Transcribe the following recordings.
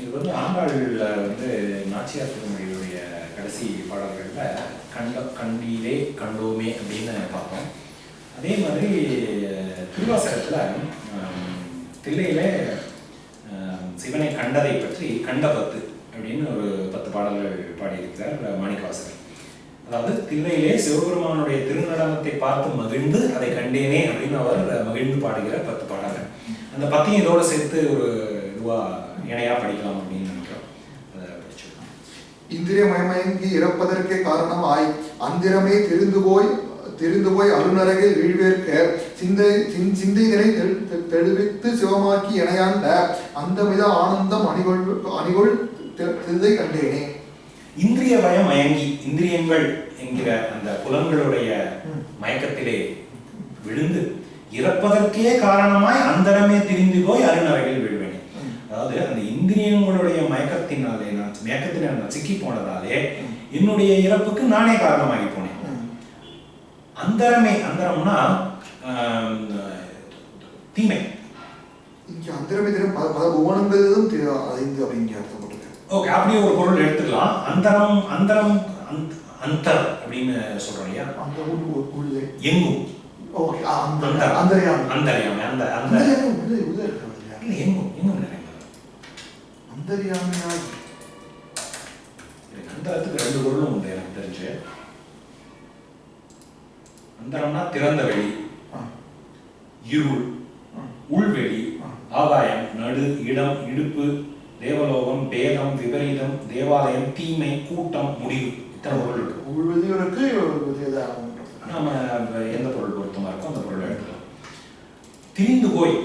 இது வந்து ஆண்டாளில் வந்து நாச்சியார் திருமொழியுடைய கடைசி பாடல்களில் கண்ட கண்டிலே கண்டோமே அப்படின்னு பார்த்தோம் அதே மாதிரி திருவாசகத்தில் தில்லையில சிவனை கண்டதை பற்றி கண்ட பத்து அப்படின்னு ஒரு பத்து பாடல்கள் பாடியிருக்கிறார் மாணிக்கவாசகர். அதாவது தில்லையிலே சிவபெருமானுடைய திருநடனத்தை பார்த்து மகிழ்ந்து அதை கண்டேனே அப்படின்னு அவர் மகிழ்ந்து பாடுகிற பத்து பாடல்கள். அந்த பத்தியும் இதோடு சேர்த்து ஒரு இதுவா இணையா படிக்கலாம் அப்படின்னு நினைக்கிறோம். அதை படிச்சிருக்கோம் இந்திரிய மயமயங்கி இறப்பதற்கே காரணமாய் அந்திரமே தெரிந்து போய் தெரிந்து போய் அருணரகில் வீழ்வேற்க சிந்தை சிந்- தெ- தெளிவித்து சிவமாக்கி இணையாண்ட அந்தமித ஆனந்தம் அணிகொள் அணிகொள் தெ- தெளிதை கண்டேனே. இந்திரிய வய மயங்கி இந்திரியங்கள் என்கிற அந்த புலன்களுடைய மயக்கத்திலே விழுந்து இறப்பதற்கே காரணமாய் அந்தரமே திரிந்து போய் அதாவது அந்த இந்திரியங்களுடைய மயக்கத்தினாலே நான் மயக்கத்தினால் நான் சிக்கி போனதாலே என்னுடைய இறப்புக்கு நானே காரணமாகி போனேன். அந்தரமே அந்தரம்னா தீமை. அந்தரமே பல தெ- ஐந்து அப்படிங்க அர்த்தம் போட்டிருக்கு ஓகே அப்படியே ஒரு பொருள் எடுத்துக்கலாம். அந்தரம் அந்தரம் அந்த- அந்தர் அப்படின்னு சொல்றோம் இல்லையா? அந்த உள் உள்- உள்ளே எங்கும். ஓகே அந்த. அந்தரியாமி அந்தரியாமை அந்த அந்த? இல்ல எங்கும் அந்தரியாமியாய் இதுக்கு அந்தரத்துக்கு ரெண்டு பொருளும் உண்டு எனக்கு தெரிஞ்சு அந்தரம்னா திறந்த வெளி இருள். உள்வெளி ஆ. ஆகாயம் நடு இடம் இடுப்பு தேவலோகம் பேதம் விபரீதம் தேவாலயம் தீமை கூட்டம் முடிவு இத்தனை பொருள் இருக்கு உள்வெளியோருக்கு விஜயதாரம் நாம எந்த பொருள் பொருத்தமா இருக்கோ அந்த பொருளை எடுத்துக்கலாம் திரிந்து போய்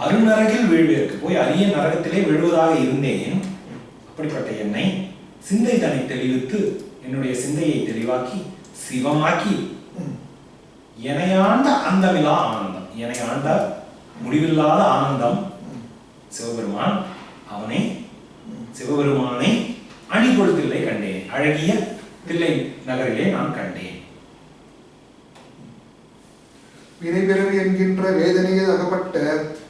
அருநரகில் வீழ்வேற்கு. போய் அரிய நரகத்திலே விழுவதாக இருந்தேன். அப்படிப்பட்ட என்னை சிந்தை தன்னை தெளிவித்து என்னுடைய சிந்தையை தெளிவாக்கி சிவமாக்கி எனையாண்ட அந்தமிலா ஆனந்தம். எனையாண்ட முடிவில்லாத ஆனந்தம். சிவபெருமான் அவனை சிவபெருமானை அணிகொள் தில்லை கண்டேன். அழகிய தில்லை நகரிலே நான் கண்டேன். வினைபிறவி என்கின்ற வேதனையில் அகப்பட்ட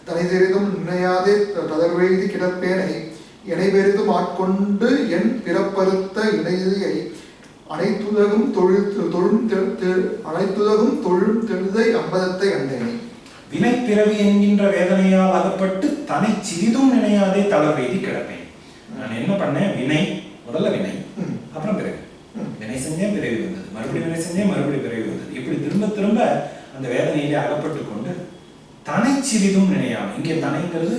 தனி தெரிதும் நினையாதே தளர்வெய்தி கிடப்பேனை. எனை பெரிதும் ஆட்கொண்டு என் பிறப்பறுத்த இணையை அனைத்துலகும் தொழில் தொழும் அனைத்துலகும் தொழும் தெழுதை அம்பலத்தை கண்டேனே. வினைப்பிறவி என்கின்ற வேதனையால் அகப்பட்டு தன்னை சிறிதும் நினையாதே தளர்வெய்தி கிடப்பேன். நான் என்ன பண்ணேன்? வினை முதல்ல வினை. அப்புறம் பிறவி. ம். வினை செஞ்சேன் பிறவி வந்தது. மறுபடியும் வினை செஞ்சேன் மறுபடியும் பிறவி வந்தது. இப்படி திரும்ப திரும்ப அந்த வேதனையிலே அகப்பட்டு கொண்டு தனை சிறிதும் நினையாம. இங்கே தனைங்கிறது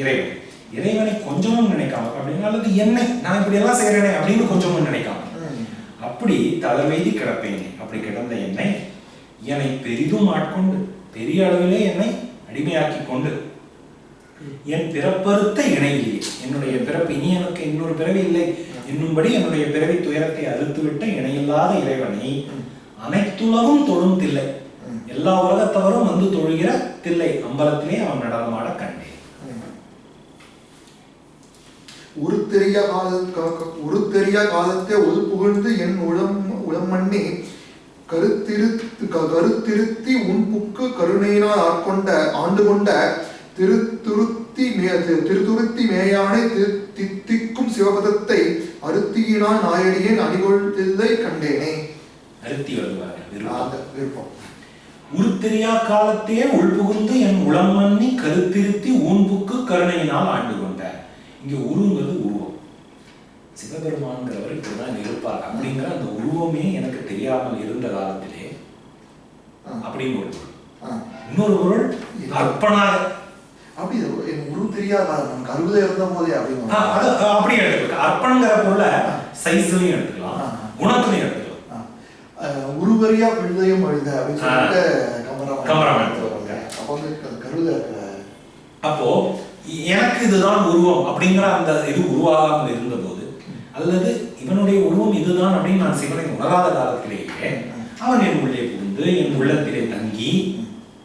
இறைவன். இறைவனை கொஞ்சமும் நினைக்காம அப்படின்னா அல்லது என்னை நான் இப்படி எல்லாம் செய்யறேனே அப்படின்னு கொஞ்சமும் நினைக்காம. அப்படி தலைமைதி கிடப்பேன். அப்படி கிடந்த என்னை என்னை பெரிதும் ஆட்கொண்டு பெரிய அளவிலே என்னை அடிமையாக்கி கொண்டு என் பிறப்பறுத்த இணையிலே என்னுடைய பிறப்பு இனி எனக்கு இன்னொரு பிறவி இல்லை. என்னும்படி என்னுடைய பிறவி துயரத்தை அறுத்துவிட்ட இணையில்லாத இறைவனை அனைத்துலகும் தொழும் தில்லை எல்லா உலகத்தவரும் வந்து தொழுகிற தில்லை அம்பலத்திலே அவன் நடனமாட கண்டேன். உருத்தெரிய கால உருத்தெரிய காலத்தை உள் புகழ்ந்து என் உளம் உளமண்ணி கருத்திருத்து கருத்திருத்தி உன் புக்கு கருணையினால் ஆட்கொண்ட ஆண்டு கொண்ட திருத்துருத்தி மே திருத்துருத்தி மேயானை தி- தித்திக்கும் சிவபதத்தை அருத்தியினால் நாயடியேன் அணிகொள்தில்லை கண்டேனே. அருத்தி வருவார் விருப்பம். உருத்தெரியா காலத்தே உள்புகுந்து என் உளம் மன்னி கருத்திருத்தி ஊன்புக்கு கருணையினால் ஆண்டு கொண்ட இங்க உருங்கிறது உருவம். சிவபெருமான்கிறவர் இப்படிதான் இருப்பார் அப்படிங்கிற அந்த உருவமே எனக்கு தெரியாமல் இருந்த காலத்திலே. அப்படின்னு ஒரு. இன்னொரு பொருள் அர்ப்பணாக அப்படி இது என் உரு தெரியாத நம்ம கருவில இருந்த போதே அப்படின்னு அப்படி எடுத்துக்கலாம் அர்ப்பணங்கிற பொருளை சைஸ்லயும் எடுத்துக்கலாம். குணத்துலயும் எடுத்துக்கலாம். அஹ் உருவரியா பிள்ளையும் அழுத அப்படின்னு சொல்லிட்டு கமராமன். அப்போ வந்து க- கருவில இருக்கிற அப்போ எனக்கு இதுதான் உருவம் அப்படிங்கிற அந்த இது உருவாகாமல் இருந்தபோது அல்லது இவனுடைய உருவம் இதுதான் அப்படின்னு நான் சிவனை உணராத காலத்திலேயே அவன் என் உள்ளே புகுந்து என் உள்ளத்திலே தங்கி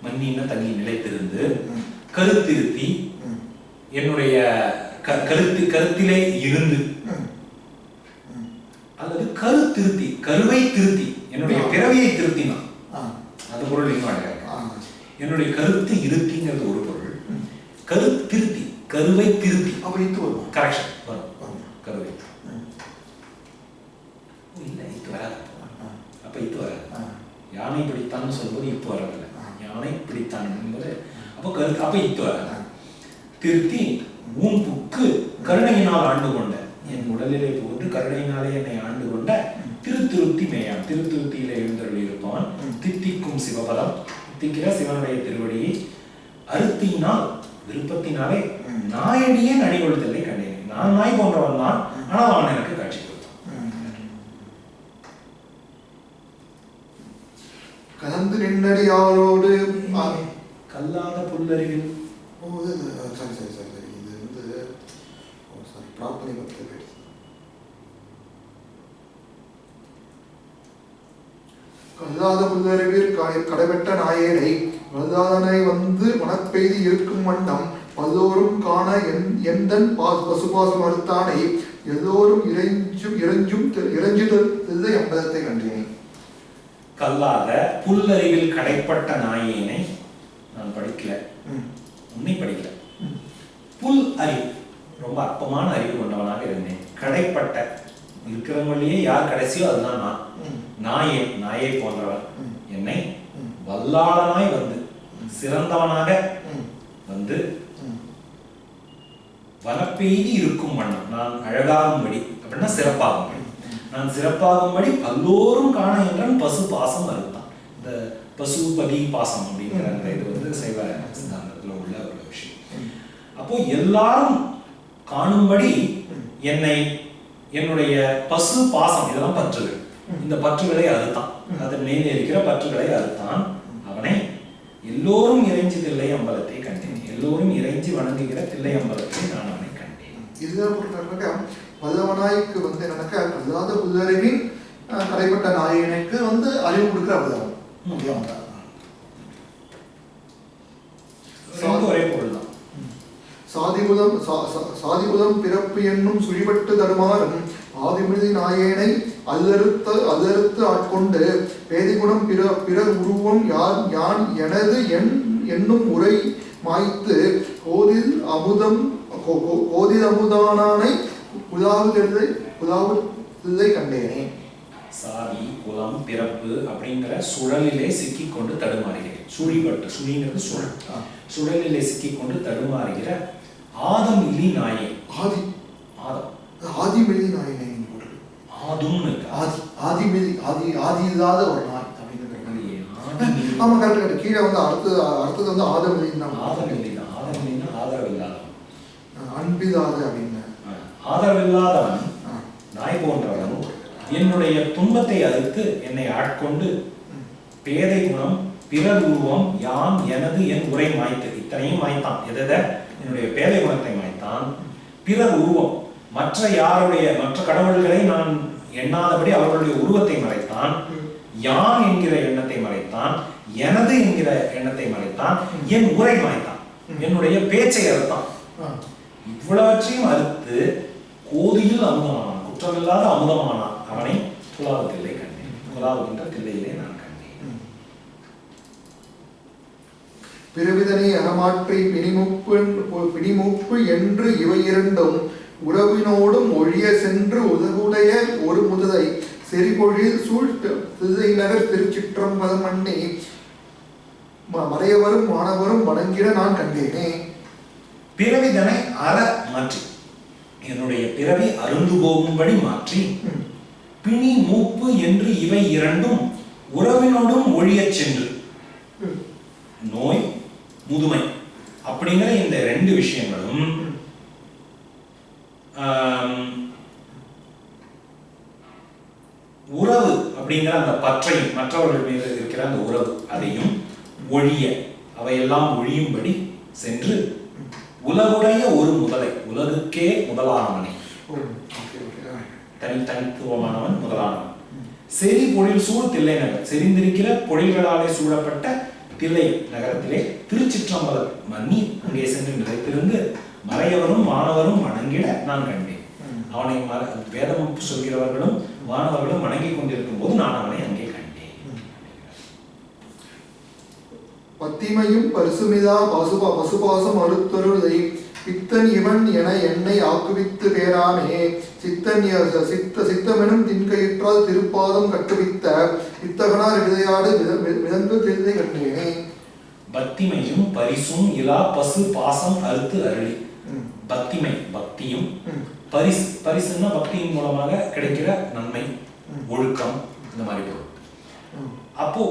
மண்ணின தங்கி நிலைத்திருந்து கருத்திருத்தி என்னுடைய கருத்து கருத்திலே இருந்து அல்லது கரு திருத்தி கருவை திருத்தி என்னுடைய பிறவியை திருத்தினான் ஆ, அந்த பொருள். ஆ, என்னுடைய கருத்து இருத்திங்கிறது ஒரு பொருள். கருத்திருத்தி கருவை திருத்தி. அப்ப இத்து வருமா? கரெக்ஷன் வரும்? கருவை இல்ல இத்து வராது. அப்ப இத்து வராது. யானை பிடித்தான்னு சொல்லும்போது இத்து வர்றதில்ல ஆ. யானை பிடித்தான் என்பது அப்போ கரு அப்ப இத்து வராது. திருத்தி உன் புக்கு கருணையினால் ஆண்டு கொண்ட என் உடலிலே புகுந்து கருணையினாலே என்னை ஆண்டு திருத்திருத்தியிலே எழுந்தருளி இருப்பான். ம். தித்திக்கும் சிவபதம். தித்திக்கிற சிவனுடைய திருவடியை அறுத்தினால் விருப்பத்தினாலே. நாயடியே நடிகொடுத்தலை கண்டேன். நான் நாய் போன்றவன் தான். ஆனால் அவன் எனக்கு காட்சி கலந்து நின்னடியாரோடு கல்லாத புல்லறிவில் ஓ சரி சரி சரி சரி. இது வந்து சாரி பிரார்த்தனை பற்றி போயிடுச்சு கல்லாத புல்லறிவில் கடை கடைபெற்ற நாயேனை வல்லாதனை வந்து மனப்பெய்தி இருக்கும் வண்ணம் பல்லோரும் காண பா பசுபாசம் அறுத்தானை எல்லோரும் இறைஞ்சும் இறைஞ்சும் இறைஞ்சுதல் அம்பலத்தை கண்டேன். கல்லாத புல்லறிவில் கடைப்பட்ட நாயேனை நான் படிக்கல. உன்னை படிக்கல. புல் அறிவு ரொம்ப அற்பமான அறிவு கொண்டவனாக இருந்தேன். கடைப்பட்ட இருக்கிறவங்களையே யார் கடைசியோ அதுதான் நான். நாயே நாயை போன்றவன். என்னை. வல்லாளனாய் வந்து சிறந்தவனாக வந்து. வனப்பெய்தி இருக்கும் வண்ணம். நான் அழகாகும்படி அப்படின்னா சிறப்பாகும்படி. நான் சிறப்பாகும்படி பல்லோரும் காண என்றான். பசு பாசம் அறுத்தான் இந்த பசுபதி பாசம் அப்படிங்கிற அந்த இது வந்து சைவ சித்தாந்தத்தில் உள்ள ஒரு விஷயம். அப்போ எல்லாரும் காணும்படி என்னை என்னுடைய பசு பாசம் இதெல்லாம் பற்றுகள். இந்த பற்றுகளை அறுத்தான். அதன் மேலே இருக்கிற பற்றுகளை அறுத்தான். அவனை எல்லோரும் இறைஞ்சி தில்லை அம்பலத்தை கண்டேன். எல்லோரும் இறைஞ்சி வணங்குகிற தில்லை அம்பலத்தை நான் அவனை கண்டேன். இதுதான் போட்டிருக்காங்க வல்லவனாய்க்கு வந்து என்னன்னாக்கா கல்லாத புல்லறிவின் அஹ், கடைப்பட்ட நாயனுக்கு வந்து அறிவு கொடுக்குற. ரெண்டும் ஒரே பொருள். தான் சாதிபுதம் பிறப்பு என்னும் சுழிபட்டு தருமாறும் ஆதிமிதி நாயேனை அல்லறுத்த அல்லறுத்து ஆட்கொண்டு பேதிகுணம் பிற பிற உருவம் யார் யான் எனது என் என்னும் உரை மாய்த்து கோதில் அமுதம் கோதில் அமுதானானை புதாவுதில்லை புதாவுதில்லை கண்டேனே. சாதி குலம் பிறப்பு அப்படிங்கிற சுழலிலே சிக்கிக்கொண்டு தடுமாறுகிறேன். சுழிபட்டு சுழிங்கிறது சுழல். சுழலிலே சிக்கிக்கொண்டு தடுமாறுகிற ஆதம் இலி நாயே. ஆதி ஆதம். ஆதிமிதி நாயனை நீங்க போட்டிருக்கு. ஆதும்னு இருக்கா? ஆதி ஆதிமிதி ஆதி ஆதி இல்லாத ஒரு நாய் ஆதம் இலி. ஆமா கரெக்ட் கரெக்ட். கீழே வந்து அடுத்தது அடுத்தது வந்து ஆதமிதின்னு தான். ஆதம் இலி தான். ஆதம் இலின்னா ஆதரவில்லாதவன். அன்பிதாது அப்படின்னு. ஆதரவில்லாதவன். நாய் போன்றவன் என்னுடைய துன்பத்தை அறுத்து என்னை ஆட்கொண்டு பேதை குணம் பிறர் உருவம் யான் எனது என் உரை மாய்த்து இத்தனையும் மாய்த்தான். எதை என்னுடைய பேதை குணத்தை மாய்த்தான். பிறர் உருவம். மற்ற யாருடைய மற்ற கடவுள்களை நான் எண்ணாதபடி அவர்களுடைய உருவத்தை மறைத்தான். யான் என்கிற எண்ணத்தை மறைத்தான். எனது என்கிற எண்ணத்தை மறைத்தான். என் உரை மாய்த்தான். என்னுடைய பேச்சை அறுத்தான். இவ்வளவற்றையும் அறுத்து கோதியில் அமுதமானான். குற்றமில்லாத அமுதமானான். அவனை துலாவு தில்லை கண்டேன் துலாவு என்ற தில்லையிலே நான் கண்டேன் ம். பிறவிதனை அறமாற்றி பிணிமுப்பு பிணிமுப்பு என்று இவை இரண்டும் உறவினோடும் ஒழிய சென்று உதவுடைய ஒரு முதலை செறிபொழில் சூழ் தி- தில்லை நகர் திருச்சிற்றம்பலம் மண்ணி ம- மறையவரும் மாணவரும் வணங்கிட நான் கண்டேனே. பிறவிதனை அற மாற்றி. என்னுடைய பிறவி அருந்து போகும்படி மாற்றி. பிணி மூப்பு என்று இவை இரண்டும் உறவினோடும் ஒழியச் சென்று. முதுமை. அப்படிங்கிற இந்த ரெண்டு விஷயங்களும் உறவு அப்படிங்கிற அந்த பற்றையும் மற்றவர்கள் மீது இருக்கிற அந்த உறவு அதையும் ஒழிய அவையெல்லாம் ஒழியும்படி சென்று உலகுடைய ஒரு முதலை உலகுக்கே முதலானவனை. தனி தனித்துவமானவன் முதலானவன். செறி பொழில் சூழ் தில்லை நகர் செறிந்திருக்கிற பொழில்களாலே சூழப்பட்ட தில்லை நகரத்திலே திருச்சிற்றம்பலம் மன்னி அங்கே சென்று நிலைத்திருந்து மறையவரும் மாணவரும் வணங்கிட நான் கண்டேன். அவனை மற- வேதம் சொல்கிறவர்களும் மாணவர்களும் வணங்கி கொண்டிருக்கும் போது நான் அவனை அங்கே கண்டேன். பத்திமையும் பரிசுமிதா பசுபா பசுபாசம் அறுத்தருளை பித்தன் இவன் என என்னை ஆக்குவித்து பேராமே. சித்தன் சித்த சித்தமெனும் தின்கயிற்றால் திருப்பாதம் கட்டுவித்த. வித்தகனார் விதையாடு விலங்கு திருதை கண்டேனே பக்திமையும் பரிசும் இலா பசு பாசம் அறுத்து அருளி. பக்திமை பக்தியும் பரிசு பரிசுன்னா பக்தியின் மூலமாக கிடைக்கிற நன்மை. ஒழுக்கம் இந்த மாதிரி பொருள். அப்போ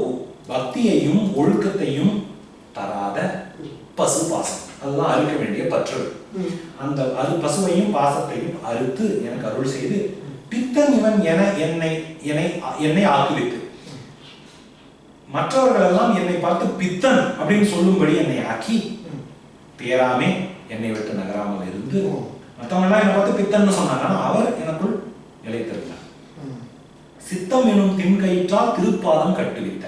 பக்தியையும் ஒழுக்கத்தையும் தராத பசு பாசம். அதெல்லாம் அறுக்க வேண்டிய பற்று. அந்த அது பசுவையும் பாசத்தையும் அறுத்து எனக்கு அருள் செய்து பித்தன் இவன் என என்னை என்னை என்னை ஆக்குவித்து மற்றவர்கள் எல்லாம் என்னை பார்த்து பித்தன் அப்படின்னு சொல்லும்படி என்னை ஆக்கி. பேராமே என்னை விட்டு நகராமல் இருந்து. மற்றவங்க எல்லாம் என்னை பார்த்து பித்தன்னு சொன்னாங்க அவர் எனக்குள் நிலைத்திருந்தார். சித்தம் எனும் தின்கயிற்றால் திருப்பாதம் கட்டுவித்த.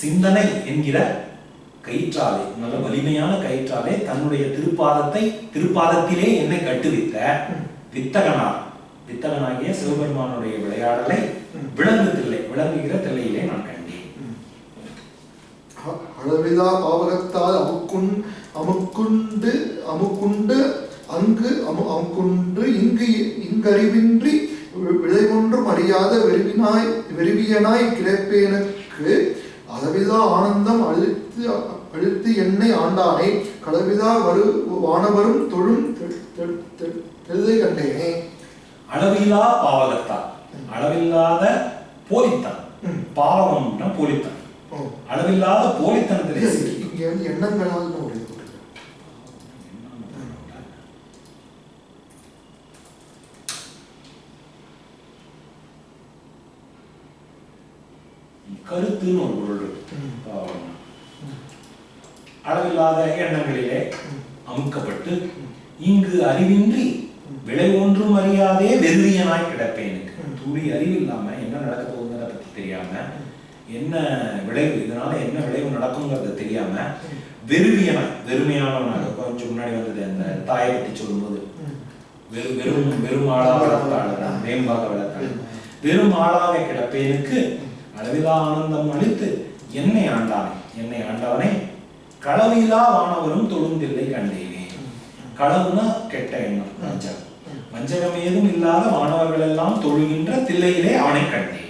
சிந்தனை என்கிற கயிற்றாலே நல்ல வலிமையான கயிற்றாலே தன்னுடைய திருப்பாதத்தை திருப்பாதத்திலே என்னை கட்டுவித்த. வித்தகனார் வித்தகனாகிய சிவபெருமானுடைய விளையாடலை ம். விலங்கு தில்லை விளங்குகிற தில்லையிலே நான் கண்டேன் அளவிலா பாவகத்தால் அமுக்குண் அமுக்குண்டு அமுக்குண்டு அங்கு அமு அமுக்குண்டு இங்கு இங்கறிவின்றி விளைவொன்றும் அறியாத வெறுவினாய் வெறுவியனாய் கிடப்பேனுக்கு அளவிலா ஆனந்தம் அழுத்து அழுத்து என்னை ஆண்டானே களவிலா வரு வானவரும் தொழும் தெ- தெ- தெ- தெளிதை கண்டேனே அளவில்லா பாவகத்தால் அளவில்லாத போலித்தான். பாவம்னா போலித்தான். அளவில்லாத போலித்தனத்திலே இங்க வந்து எண்ணங்களால் ஒரு இது போட்டிருக்கு. கருத்துன்னு ஒரு பொருள். அளவில்லாத எண்ணங்களிலே. அமுக்கப்பட்டு இங்கு அறிவின்றி விளை ஒன்றும் அறியாதே வெறுவியனாய் கிடப்பேனுக்கு ம். துளி அறிவு இல்லாம என்ன நடக்க போகுங்கிறத பத்தி தெரியாம என்ன விளைவு இதனால என்ன விளைவு நடக்குங்கிறத தெரியாம வெறுவியனாய் வெறுமையானவனாக கொஞ்சம் முன்னாடி வந்தது அந்த தாயை பத்தி சொல்லும்போது. வெறும் வெறும் வெறும் ஆளா வளர்த்தாள் வேம்பாக வளர்த்தாள் வெறும் ஆளாக கிடப்பேனுக்கு அளவிலா ஆனந்தம் அளித்து என்னை ஆண்டானே என்னை ஆண்டவனே. களவிலா வானவரும் தொழுந்தில்லை கண்டேனே. களவுனா கெட்ட எண்ணம் வஞ்சகம். வஞ்சகம் ஏதும் இல்லாத மாணவர்கள் எல்லாம் தொழுகின்ற தில்லையிலே அவனை கண்டேன்.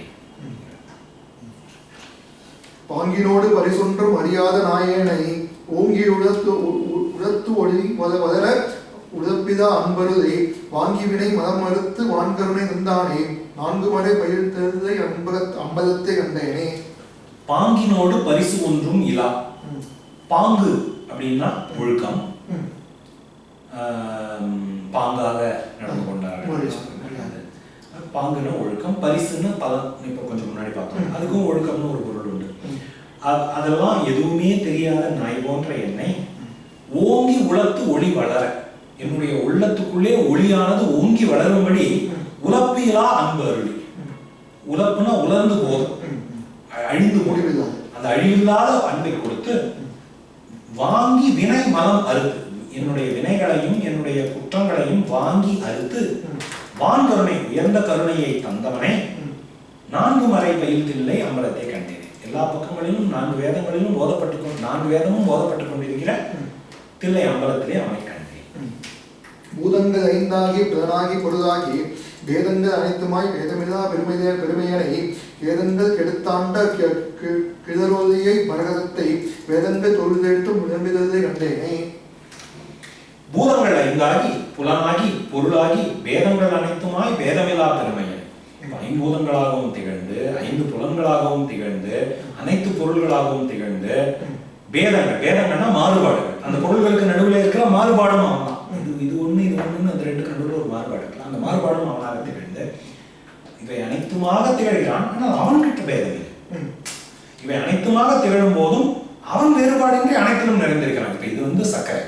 பாங்கினோடு பரிசொன்றும் அறியாத நாயேனை ஓங்கி உழத்து உ- உழத்து ஒளி வத- உழப்பிதா அன்பருதே வாங்கி வினை மதம் மறுத்து வான்கருணை நின்றானே நான்கு மடை பயில் தெருதை அன்பக அம்பலத்தை கண்டேனே. பாங்கினோடு பரிசு ஒன்றும் இலா. பாங்கு அப்படின்னா ஒழுக்கம். பாங்காக நடந்து ஒழுக்கம். பாங்குன்னா ஒழுக்கம் பரிசுன்னு பலன் இப்போ கொஞ்சம் முன்னாடி பார்த்தோம். அதுக்கும் ஒழுக்கம்னு ஒரு பொருள் உண்டு. அதெல்லாம் எதுவுமே தெரியாத நாய் போன்ற என்னை ஓங்கி உளத்து ஒளி வளர. என்னுடைய உள்ளத்துக்குள்ளே ஒளியானது ஓங்கி வளரும்படி ம். உலப்பிலா அன்பு அருளி ம். உலப்புனா உலர்ந்து போதும் அழிந்து முடிவில்லாத. அந்த அழிவில்லாத அன்பை கொடுத்து வாங்கி வினை மனம் அறுத்து என்னுடைய வினைகளையும் என்னுடைய குற்றங்களையும் வாங்கி அறுத்து. வான் கருணை உயர்ந்த கருணையை தந்தவனே. நான்கு மறை பயில்தில்லை அம்பலத்தை கண்டேன் எல்லா பக்கங்களிலும் நான்கு வேதங்களிலும் போதப்பட்டு கொண்டு நான்கு வேதமும் போதப்பட்டு கொண்டிருக்கிற. தில்லை அம்பலத்திலே அவனை. பூதங்கள் ஐந்தாகி புலனாகி பொருளாகி வேதங்கள் அனைத்துமாய் வேதமில்லா பெருமைய பெருமையனை வேதங்கள் கெடுத்தாண்ட கிழரோதியை கி- மரகதத்தை வேதங்கள் தொழுதேற்றும் விளம்பிதத்தை கண்டேனே. பூதங்கள் ஐந்தாகி புலனாகி பொருளாகி வேதங்கள் அனைத்துமாய் வேதமில்லா பெருமையன். ஐம்பூதங்களாகவும் திகழ்ந்து ஐந்து புலன்களாகவும் திகழ்ந்து அனைத்து பொருள்களாகவும் திகழ்ந்து வேதங்கள் வேதங்கள்னா மாறுபாடுகள். அந்த பொருள்களுக்கு நடுவில் இருக்கிற மாறுபாடும் அவன் தான் இது இது ஒண்ணு இது ஒண்ணுன்னு அந்த ரெண்டுக்கு நடுவில் ஒரு மாறுபாடு இருக்கலாம் அந்த மாறுபாடும் அவனாக திகழ்ந்து இவை அனைத்துமாக திகழ்கிறான். ஆனால் அவன்கிட்ட கிட்ட இல்லை இவை அனைத்துமாக திகழும் போதும் அவன் வேறுபாடின்றி அனைத்திலும் நிறைந்திருக்கிறான். இப்போ இது வந்து சர்க்கரை.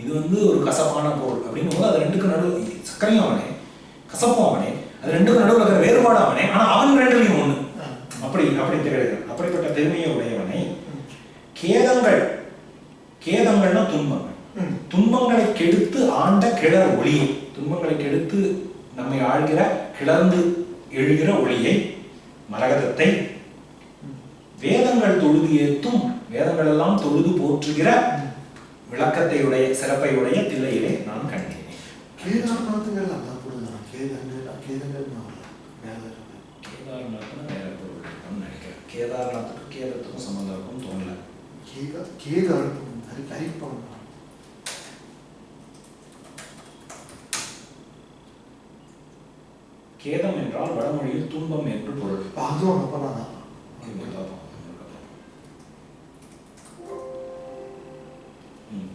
இது வந்து ஒரு கசப்பான பொருள் அப்படிங்கும் போது அது ரெண்டுக்கு நடுவு சர்க்கரையும் அவனே கசப்பும் அவனே அது ரெண்டுக்கும் நடுவில் இருக்கிற வேறுபாடு அவனே ஆனால் அவன் ரெண்டுலையும் ஒன்று அப்படி அப்படி திகழ்கிறான். அப்படிப்பட்ட பெருமையை உடையவனை கேதங்கள் கேதங்கள்னா துன்பங்கள். ம். துன்பங்களை கெடுத்து ஆண்ட கிளர் ஒளியும் துன்பங்களை கெடுத்து நம்மை ஆழ்கிற கிளர்ந்து எழுகிற ஒளியை மரகதத்தை வேதங்கள் தொழுது ஏத்தும் வேதங்கள் எல்லாம் தொழுது போற்றுகிற விளக்கத்தை உடைய சிறப்பை உடைய தில்லையிலே நான் கண்டேன் கேதார்நாத்துக்கும் கேதத்துக்கும் சம்மந்தம் இருக்கும் தோணல. கேத கேதார் ஹரி கேதம் என்றால் வடமொழியில் துன்பம் என்று பொருள். அதுவும்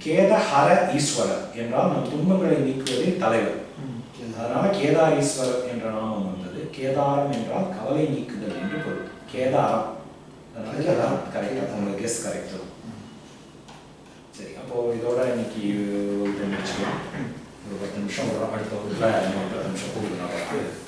கேத ஹர ஈஸ்வரர் என்றால் நம் துன்பங்களை நீக்குவதே தலைவர். அதனால கேதார் ஈஸ்வரர் என்ற நாமம் வந்தது. கேதாரம் என்றால் கவலை நீக்குதல் என்று பொருள். கேதாரம். கரெக்டாக உங்களுக்கு கெஸ் கரெக்ட் சரி அப்போ இதோட இன்னைக்கு ஒரு ஒரு பத்து நிமிஷம் வரும் அடுத்த இன்னொரு பத்து நிமிஷம் கூப்பிடுறேன்